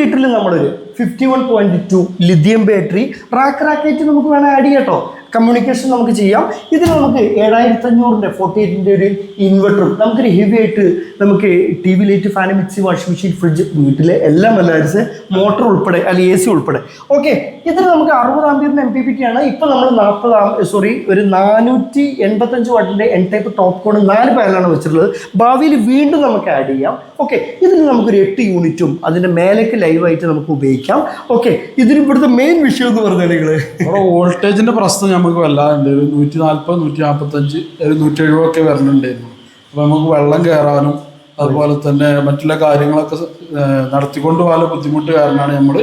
വീട്ടിൽ നമ്മളൊരു fifty one point two lithium battery rack റാക്കേറ്റ് നമുക്ക് വേണം ആഡ് ചെയ്യാം കേട്ടോ കമ്മ്യൂണിക്കേഷൻ നമുക്ക് ചെയ്യാം. ഇതിന് നമുക്ക് ഏഴായിരത്തി അഞ്ഞൂറിന്റെ ഫോർട്ടി എയ്റ്റിന്റെ ഒരു ഇൻവെർട്ടറും നമുക്കൊരു ഹെവി ആയിട്ട് നമുക്ക് T V light fan mixie washing machine fridge വീട്ടിലെ എല്ലാം അല്ലാതെ മോട്ടർ ഉൾപ്പെടെ അല്ലെങ്കിൽ എ സി ഉൾപ്പെടെ. ഓക്കെ ഇതിന് നമുക്ക് അറുപത് ആംബിയറിന്റെ എം പി പി ടി ആണ്. ഇപ്പം നമ്മൾ നാൽപ്പത് സോറി ഒരു നാനൂറ്റി എൺപത്തഞ്ച് വാട്ടിന്റെ എൻ ടൈപ്പ് ടോപ്പ് കോൺ നാല് പാനലാണ് വെച്ചിട്ടുള്ളത്. ഭാവിയിൽ വീണ്ടും നമുക്ക് ആഡ് ചെയ്യാം. ഓക്കെ ഇതിന് നമുക്കൊരു എട്ട് യൂണിറ്റും അതിന്റെ മേലേക്ക് ലൈവായിട്ട് നമുക്ക് ഉപയോഗിക്കാം. ഓക്കെ ഇതിന് ഇവിടുത്തെ മെയിൻ വിഷയം എന്ന് പറഞ്ഞാൽ നിങ്ങൾ വോൾട്ടേജിന്റെ പ്രശ്നം നമുക്ക് വല്ലാതെ ഒരു നൂറ്റി നാൽപ്പത് നൂറ്റി നാൽപ്പത്തഞ്ച് ഒരു നൂറ്റി എഴുപതൊക്കെ വരണുണ്ടായിരുന്നു. അപ്പോൾ നമുക്ക് വെള്ളം കയറാനും അതുപോലെ തന്നെ മറ്റുള്ള കാര്യങ്ങളൊക്കെ നടത്തിക്കൊണ്ട് പോകാൻ ബുദ്ധിമുട്ട് കാരണമാണ് നമ്മൾ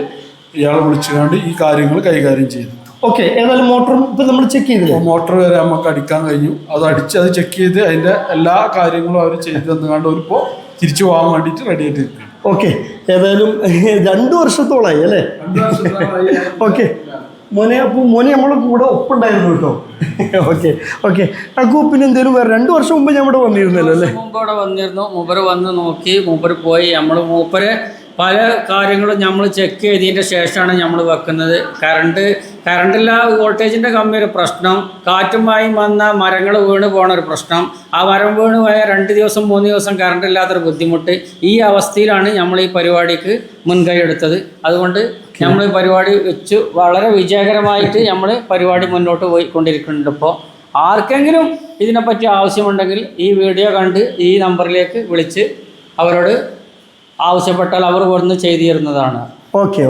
ഇയാളെ വിളിച്ചുകൊണ്ട് ഈ കാര്യങ്ങൾ കൈകാര്യം ചെയ്തത്. ഓക്കെ ഏതായാലും മോട്ടറും ഇപ്പൊ നമ്മൾ ചെക്ക് ചെയ്തു അപ്പോൾ മോട്ടർ വരെ നമുക്ക് അടിക്കാൻ കഴിഞ്ഞു. അത് അടിച്ച് അത് ചെക്ക് ചെയ്ത് അതിന്റെ എല്ലാ കാര്യങ്ങളും അവർ ചെയ്ത് തന്നുകൊണ്ട് അവരിപ്പോൾ തിരിച്ചു പോകാൻ വേണ്ടിയിട്ട് റെഡി ആയിട്ട് ഓക്കെ ഏതായാലും രണ്ടു വർഷത്തോളായി അല്ലേ? ഓക്കെ മോനെ അപ്പോൾ മോനെ നമ്മളെ കൂടെ ഒപ്പുണ്ടായിരുന്നു കേട്ടോ. Okay okay. അക്കു പിന്നെ എന്തേലും വേറെ? രണ്ട് വർഷം മുമ്പ് ഞാൻ ഇവിടെ വന്നിരുന്നല്ലോ അല്ലേ? മുമ്പ് ഇവിടെ വന്നിരുന്നു. മൂപ്പര് വന്ന് നോക്കി. മൂപ്പര് പോയി. നമ്മൾ മൂപ്പര് പല കാര്യങ്ങളും നമ്മൾ ചെക്ക് ചെയ്തതിന്റെ ശേഷമാണ് നമ്മൾ വെക്കുന്നത്. കറണ്ട് കറണ്ടില്ല വോൾട്ടേജിന്റെ കമ്മി ഒരു പ്രശ്നം. കാറ്റും വായും വന്ന മരങ്ങൾ വീണ് പോണ ഒരു പ്രശ്നം. ആ മരം വീണ് പോയ രണ്ട് ദിവസം മൂന്ന് ദിവസം കറണ്ട് ഇല്ലാത്തൊരു ബുദ്ധിമുട്ട്. ഈ അവസ്ഥയിലാണ് നമ്മൾ ഈ പരിപാടിക്ക് മുൻകൈ എടുത്തത്. അതുകൊണ്ട് നമ്മൾ ഈ പരിപാടി വെച്ച് വളരെ വിജയകരമായിട്ട് നമ്മൾ പരിപാടി മുന്നോട്ട് പോയിക്കൊണ്ടിരിക്കുന്നുണ്ട് ഇപ്പോൾ ആർക്കെങ്കിലും ഇതിനെപ്പറ്റി ആവശ്യമുണ്ടെങ്കിൽ ഈ വീഡിയോ കണ്ട് ഈ നമ്പറിലേക്ക് വിളിച്ച് അവരോട് ആവശ്യപ്പെട്ടാൽ അവർ ഇവിടുന്ന് ചെയ്തു തരുന്നതാണ് ഓക്കെ